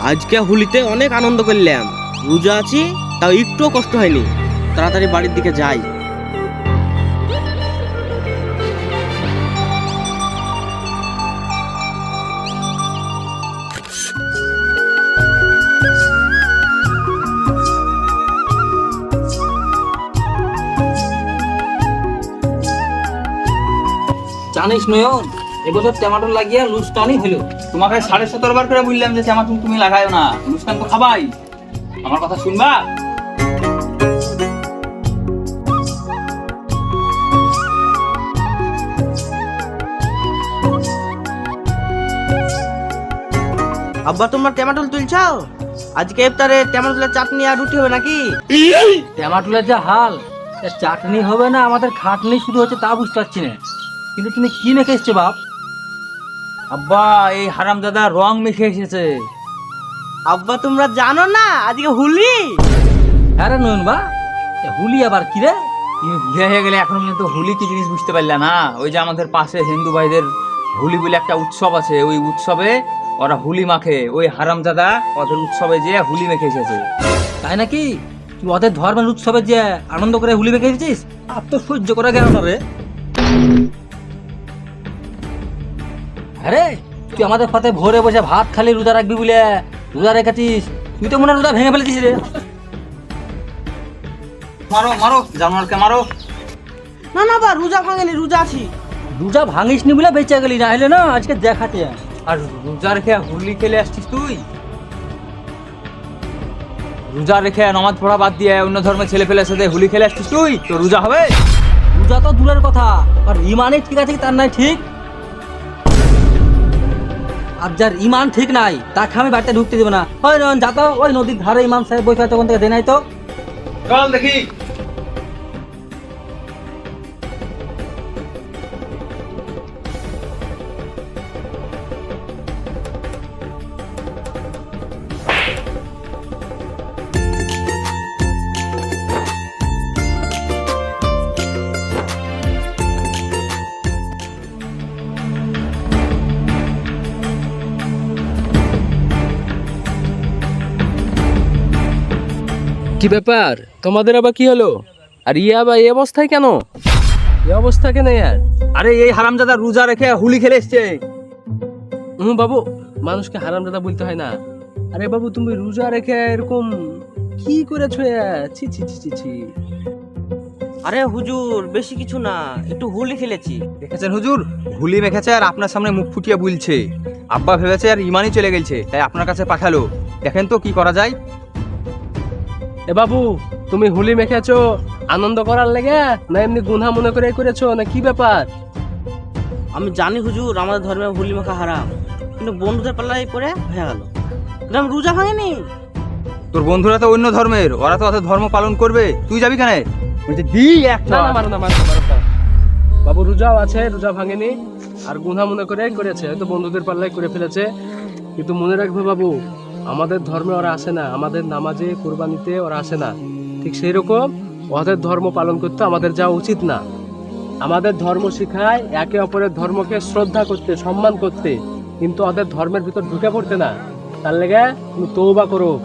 আজকে হোলিতে অনেক আনন্দ করলাম। রোজা আছি, তাও একটুও কষ্ট হয়নি। তাড়াতাড়ি বাড়ির দিকে যাই। জানিস নয়ন এবছর টমেটো লাগিয়ে লুস্কানি হলো তোমাকে সাড়ে সতেরো বার করে বললাম যে টমেটো তুমি লাগাইও না। লুস্কান তো খাবাই। আমার কথা শুনবা? আব্বা তোমার টমেটো তুলছাও? আজকে ইফতারে টমেটোলের চাটনি আর রুটি হবে নাকি? টমেটোর যা হাল চাটনি হবে না আমাদের খাটনি শুরু হচ্ছে তা বুঝতে পারছি না। কিন্তু তুমি কি মেখে এসছো বাপ? আব্বা এই হারাম দাদা রং মেখে এসেছে। আব্বা তোমরা জানো না? আজকে হোলি। আরে রে নয়ন বা এ হুলি আবার কি রে? তুমি ভুলে হয়ে গেলে এখন পর্যন্ত হোলি কি জিনিস বুঝতে পারলে না। ওই যে আমাদের পাশে হিন্দু ভাইদের হোলি বলে একটা উৎসব আছে ওই উৎসবে ওরা হুলি মাখে। ওই হারামজাদা ওদের উৎসবে যে হুলি মেখে এসেছে। তাই নাকি? তুই ওদের ধর্মের উৎসবে যে আনন্দ করে হুলি মেখে এসেছিস? আর তো সহ্য করা গেল না রে। আরে তুই আমাদের পাতে ভোরে বসে ভাত খালি রোজা রাখবি বলে রোজা রেখেছিস? তুই তো মনে রোজা ভেঙে ফেলেছিস রে। মারো মারো জানোয়ারকে মারো। না না বা রোজা ভাঙেনি রোজা আছি। রোজা ভাঙিস নি বলে বেঁচে গেলি না হলে না আজকে দেখাতে। আর রোজা রেখে হোলি খেলে আসছিস তুই? রোজা রেখে নামাজ পড়া বাদ দিয়ে অন্য ধর্মের ছেলে ফেলে সাথে হোলি খেলে আসছিস তুই? তো রোজা হবে? রোজা তো দূরের কথা আর ইমানই ঠিক আছে তার নাই ঠিক? আর যার ইমান ঠিক নাই, তাকে আমি বাড়িতে ঢুকতে দেবো না। ওই যা তো, ওই নদীর ধারে ইমান সাহেব বসে তখন থেকে দেয় নাই তো। চল দেখি কি ব্যাপার? তোমাদের আবার কি হলো? আর ইয়ে আবার এই অবস্থায় কেন? এই অবস্থা কেন ইয়ার? আরে এই হারামজাদা রোজা রেখে হুলি খেলে এসছে। হুম বাবু মানুষকে হারামদাদা বলতে হয় না। আরে বাবু তুমি রোজা রেখে এরকম কি করেছ? ছি ছি ছি ছি ছি। আরে হুজুর বেশি কিছু না একটু হোলি খেলেছি। দেখেছেন হুজুর? হুলি মেখেছে আর আপনার সামনে মুখ ফুটিয়ে বলছে। আব্বা ভেবেছে আর ইমানই চলে গেছে তাই আপনার কাছে পাঠালো। দেখেন তো কি করা যায়। এ বাবু তুমি হোলি মেখেছো আনন্দ করার লেগে না এমনি গুনহা মনে করে করেছ না কি ব্যাপার? আমি জানি হুজুর আমাদের ধর্মে হোলি মাখা হারাম। কিন্তু বন্ধুদের পাল্লাই পরে হয়ে গেল। আমি রোজা ভাঙেনি। তোর বন্ধুরা তো অন্য ধর্মের ওরা তো ওদের ধর্ম পালন করবে। তুই যাবি কেন? বলছে দি এক না না মারো না মারো মারো বাবু রোজাও আছে রোজা ভাঙেনি। আর গুনহা মনে করে করেছে হয়তো বন্ধুদের পাল্লাই করে ফেলেছে। কিন্তু মনে রাখবে বাবু আমাদের ধর্মে ওরা আসে না আমাদের নামাজে কোরবানিতে ওরা আসে না। ঠিক সেই রকম ওদের ধর্ম পালন করতে আমাদের যাওয়া উচিত না। আমাদের ধর্ম শিখায় একে অপরের ধর্মকে শ্রদ্ধা করতে সম্মান করতে কিন্তু ওদের ধর্মের ভিতর ঢুকে পড়তে না। তার লেগে তুমি তৌবা করো।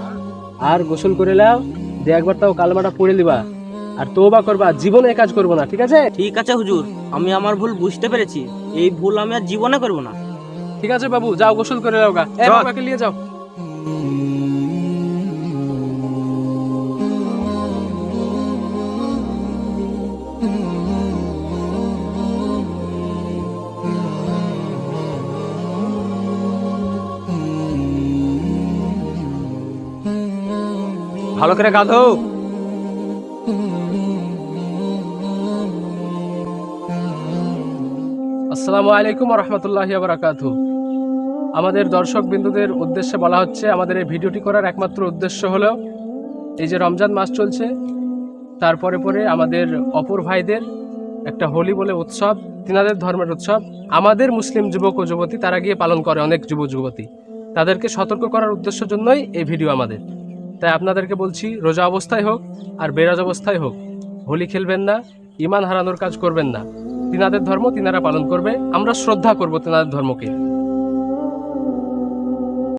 আর গোসল করে নাও যে একবার তাও কালমাটা পড়ে দিবা আর তৌবা করবা জীবনে কাজ করব না ঠিক আছে? ঠিক আছে হুজুর আমি আমার ভুল বুঝতে পেরেছি। এই ভুল আমি আর জীবনে করব না। ঠিক আছে বাবু যাও গোসল করে নাও গা। নিয়ে যাও। ভালো করে গাধো। আসসালামু আলাইকুম রহমতুল্লাহ বারাকাতু আমাদের দর্শক বিন্দুদের উদ্দেশ্যে বলা হচ্ছে, আমাদের এই ভিডিওটি করার একমাত্র উদ্দেশ্য হলো এই যে রমজান মাস চলছে তারপরে পরে আমাদের অপর ভাইদের একটা হোলি বলে উৎসব, তিনাদের ধর্মের উৎসব। আমাদের মুসলিম যুবক ও যুবতী, তারা গিয়ে পালন করে অনেক যুব যুবতী। তাদেরকে সতর্ক করার উদ্দেশ্যের জন্যই এই ভিডিও আমাদের। তাই আপনাদেরকে বলছি, রোজা অবস্থায় হোক আর বেরাজ অবস্থায় হোক, হোলি খেলবেন না ইমান হারানোর কাজ করবেন না। তিনাদের ধর্ম তিনারা পালন করবে, আমরা শ্রদ্ধা করব তিনাদের ধর্মকে।